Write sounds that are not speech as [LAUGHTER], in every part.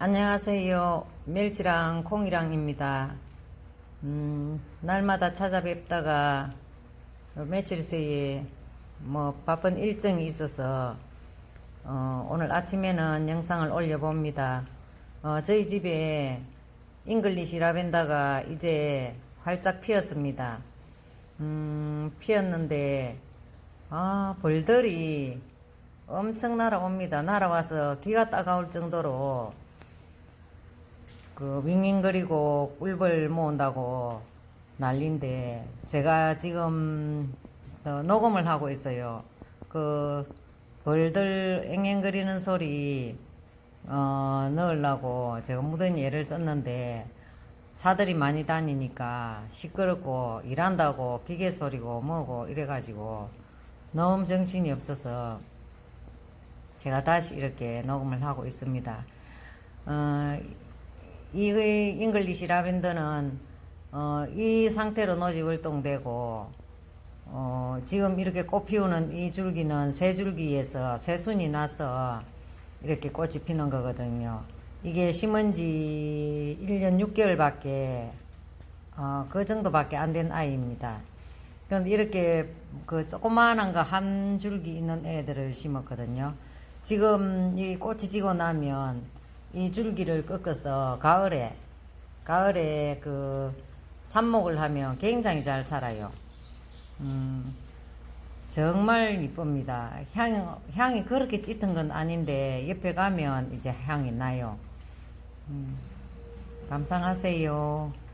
안녕하세요. 멸치랑 콩이랑입니다. 음, 날마다 찾아뵙다가 며칠 사이에 뭐 바쁜 일정이 있어서 어, 오늘 아침에는 영상을 올려봅니다. 어, 저희 집에 잉글리시 라벤더가 이제 활짝 피었습니다. 음, 피었는데 아, 벌들이 엄청 날아옵니다. 날아와서 기가 따가울 정도로 그 윙윙거리고 꿀벌 모은다고 난리인데 제가 지금 어, 녹음을 하고 있어요. 그 벌들 앵앵거리는 소리 어, 넣으려고 제가 무더니 애를 썼는데 차들이 많이 다니니까 시끄럽고 일한다고 기계 소리고 뭐고 이래가지고 너무 정신이 없어서 제가 다시 이렇게 녹음을 하고 있습니다. 어, 이 잉글리시 라벤더는 어, 이 상태로 노지 활동되고 어, 지금 이렇게 꽃 피우는 이 줄기는 새 줄기에서 새순이 나서 이렇게 꽃이 피는 거거든요. 이게 심은 지 1년 6개월밖에 어, 그 정도밖에 안 된 아이입니다. 그런데 이렇게 그 조그마한 거 한 줄기 있는 애들을 심었거든요. 지금 이 꽃이 지고 나면 이 줄기를 꺾어서 가을에 가을에 그 삽목을 하면 굉장히 잘 살아요. 음, 정말 이쁩니다. 향이, 향이 그렇게 짙은 건 아닌데 옆에 가면 이제 향이 나요. 음, 감상하세요.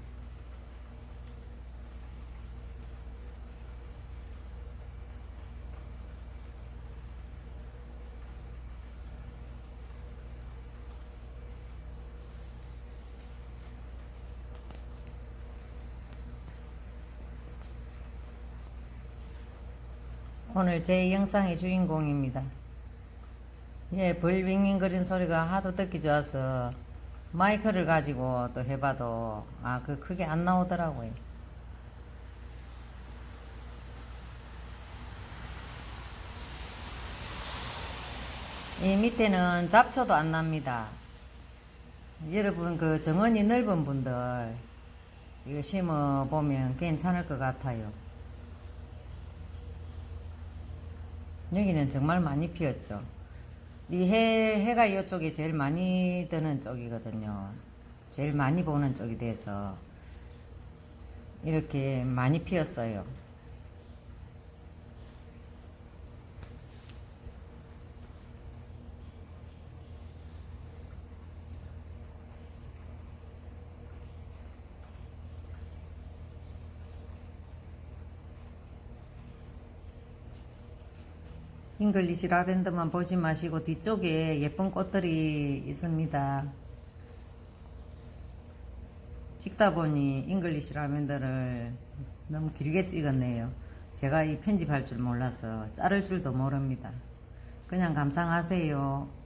오늘 제 영상의 주인공입니다. 예, 벌 윙윙거리는 소리가 하도 듣기 좋아서 마이크를 가지고 또 해봐도 아, 그 크게 안 나오더라고요. 이 밑에는 잡초도 안 납니다. 여러분 그 정원이 넓은 분들 이거 심어 보면 괜찮을 것 같아요. 여기는 정말 많이 피었죠. 이 해, 해가 이쪽에 제일 많이 드는 쪽이거든요. 제일 많이 보는 쪽이 돼서 이렇게 많이 피었어요. 잉글리시 라벤더만 보지 마시고 뒤쪽에 예쁜 꽃들이 있습니다. 찍다 보니 잉글리시 라벤더를 너무 길게 찍었네요. 제가 이 편집할 줄 몰라서 자를 줄도 모릅니다. 그냥 감상하세요.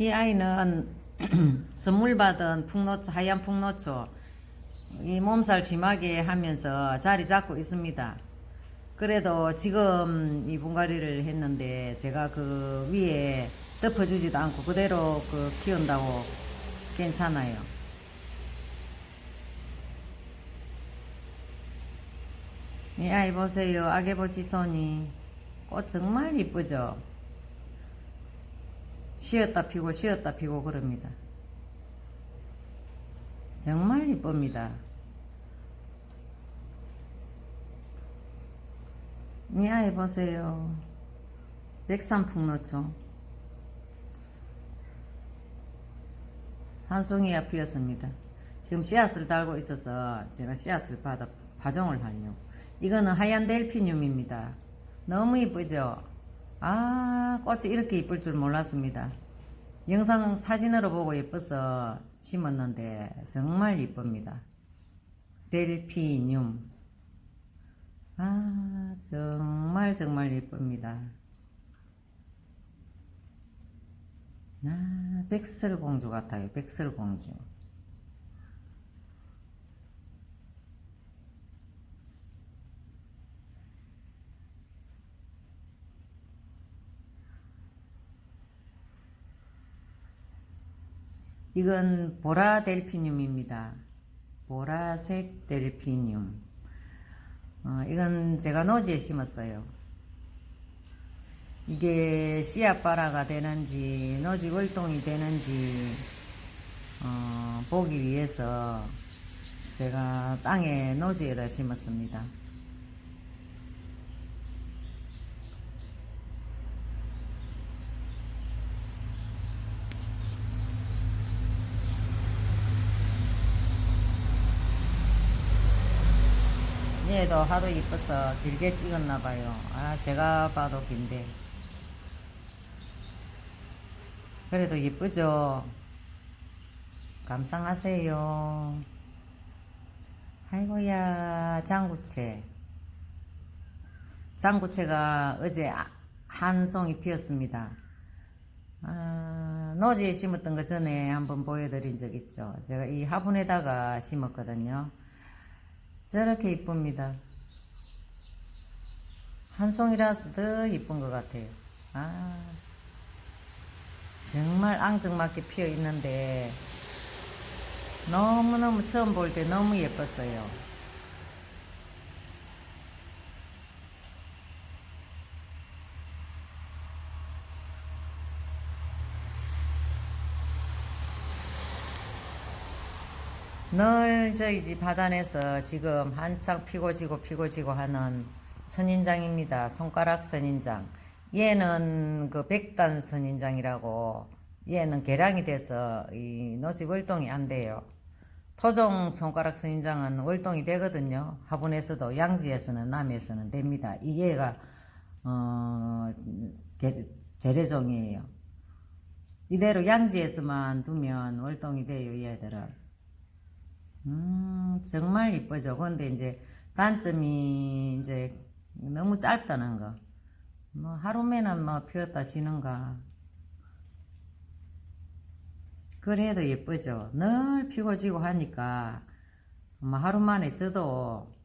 이 아이는 [CLEARS THROAT] 선물 받은 풍노초, 하얀 풍노초, 이 몸살 심하게 하면서 자리 잡고 있습니다. 그래도 지금 이 분갈이를 했는데 제가 그 위에 덮어주지도 않고 그대로 그 키운다고 괜찮아요. 이 아이 보세요. 아개보치손이 꽃 정말 이쁘죠? 쉬었다 피고 쉬었다 피고 그럽니다. 정말 이쁩니다. 이 아이 보세요. 백삼풍노초. 한 송이가 피었습니다. 지금 씨앗을 달고 있어서 제가 씨앗을 받아 파종을 하려고. 이거는 하얀 델피늄입니다. 너무 이쁘죠? 아, 꽃이 이렇게 이쁠 줄 몰랐습니다. 영상 사진으로 보고 예뻐서 심었는데 정말 이쁩니다. 델피늄. 아, 정말 정말 예쁩니다. 아, 백설공주 같아요. 백설공주. 이건 보라 델피늄입니다. 보라색 델피늄. 어, 이건 제가 노지에 심었어요. 이게 씨앗바라가 되는지 노지 월동이 되는지 어, 보기 위해서 제가 땅에 노지에다 심었습니다. 얘도 하도 이뻐서 길게 찍었나 봐요. 아, 제가 봐도 긴데. 그래도 이쁘죠? 감상하세요. 아이고야, 장구채. 장구채가 어제 아- 한 송이 피었습니다. 아, 노지에 심었던 거 전에 한번 보여드린 적 있죠. 제가 이 화분에다가 심었거든요. 저렇게 이쁩니다. 한 송이라서 더 이쁜 것 같아요. 아, 정말 앙증맞게 피어 있는데, 너무너무 처음 볼 때 너무 예뻤어요. 늘 저희 집 하단에서 지금 한창 피고 지고 피고 지고 하는 선인장입니다. 손가락 선인장. 얘는 그 백단 선인장이라고 얘는 개량이 돼서 이 노지 월동이 안 돼요. 토종 손가락 선인장은 월동이 되거든요. 화분에서도 양지에서는 남해에서는 됩니다. 이 얘가 어 개- 재래종이에요. 이대로 양지에서만 두면 월동이 돼요. 얘들은. 음, 정말 이쁘죠. 근데 이제 단점이 이제 너무 짧다는 거. 뭐 하루면은 뭐 피었다 지는가. 그래도 예쁘죠. 늘 피고 지고 하니까 뭐 하루 만에 져도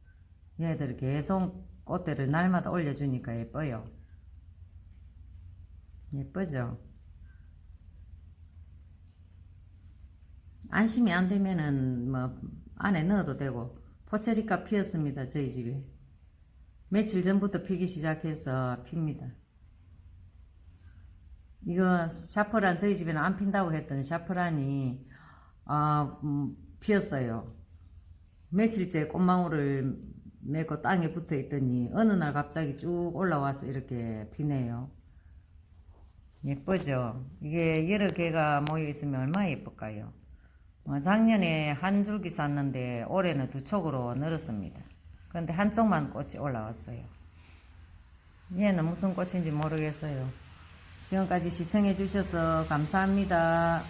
얘들 계속 꽃대를 날마다 올려주니까 예뻐요. 예쁘죠. 안심이 안 되면은 뭐 안에 넣어도 되고 포체리카 피었습니다 저희 집에. 며칠 전부터 피기 시작해서 핍니다. 이거 샤프란 저희 집에는 안 핀다고 했던 샤프란이 아 음, 피었어요. 며칠째 꽃망울을 메고 땅에 붙어 있더니 어느 날 갑자기 쭉 올라와서 이렇게 피네요. 예쁘죠? 이게 여러 개가 모여 있으면 얼마나 예쁠까요? 어, 작년에 한 줄기 샀는데 올해는 두 촉으로 늘었습니다. 근데 한쪽만 꽃이 올라왔어요. 얘는 무슨 꽃인지 모르겠어요. 지금까지 시청해 주셔서 감사합니다.